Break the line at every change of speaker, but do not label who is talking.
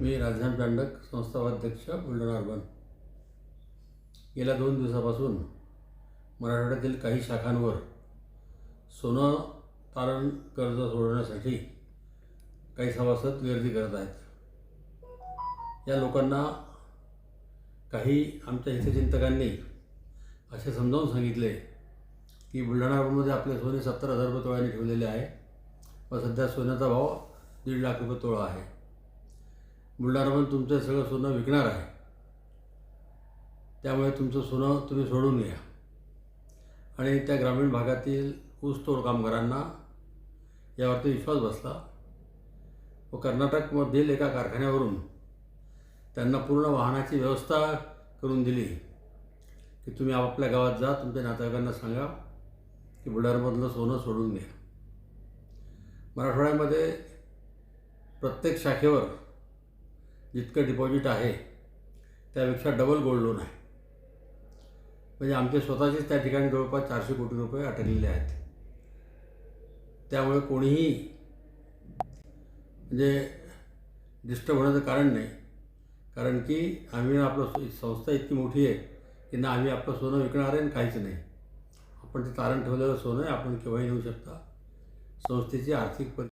मी राजधान चांडक संस्थावाध्यक्ष बुलढाणा अर्बन. गेल्या दोन दिवसापासून मराठवाड्यातील काही शाखांवर सोनं तारण कर्ज सोडवण्यासाठी काही सभासद गर्दी करत आहेत. या लोकांना काही आमच्या हितचिंतकांनी असे समजावून सांगितले की बुलढाणा अर्बनमध्ये आपले सोने सत्तर हजार रुपये तोळ्याने ठेवलेले आहे व सध्या सोन्याचा भाव दीड लाख रुपये तोळा आहे. बुलढाणामध्ये तुमचं सगळं सोनं विकणार आहे. त्यामुळे तुमचं सोनं तुम्ही सोडून घ्या आणि त्या ग्रामीण भागातील ऊसतोड कामगारांना यावरती विश्वास बसला व कर्नाटकमधील एका कारखान्यावरून त्यांना पूर्ण वाहनाची व्यवस्था करून दिली की तुम्ही आपापल्या गावात जा तुमच्या नातेवाईकांना सांगा की बुलढाण्यामधलं सोनं सोडून घ्या मराठवाड्यामध्ये प्रत्येक शाखेवर जितकं डिपॉझिट आहे त्यापेक्षा डबल गोल्ड लोन आहे. म्हणजे आमचे स्वतःचेच त्या ठिकाणी जवळपास चारशे कोटी रुपये अटकलेले आहेत. त्यामुळे कोणीही म्हणजे डिस्टर्ब होण्याचं कारण नाही. कारण की आम्ही आपलं संस्था इतकी मोठी आहे की ना आम्ही आपलं सोनं विकणार आहे आणि काहीच नाही. आपण ते तारण ठेवलेलं सोनं आहे आपण केव्हाही नेऊ शकता. संस्थेची आर्थिक परि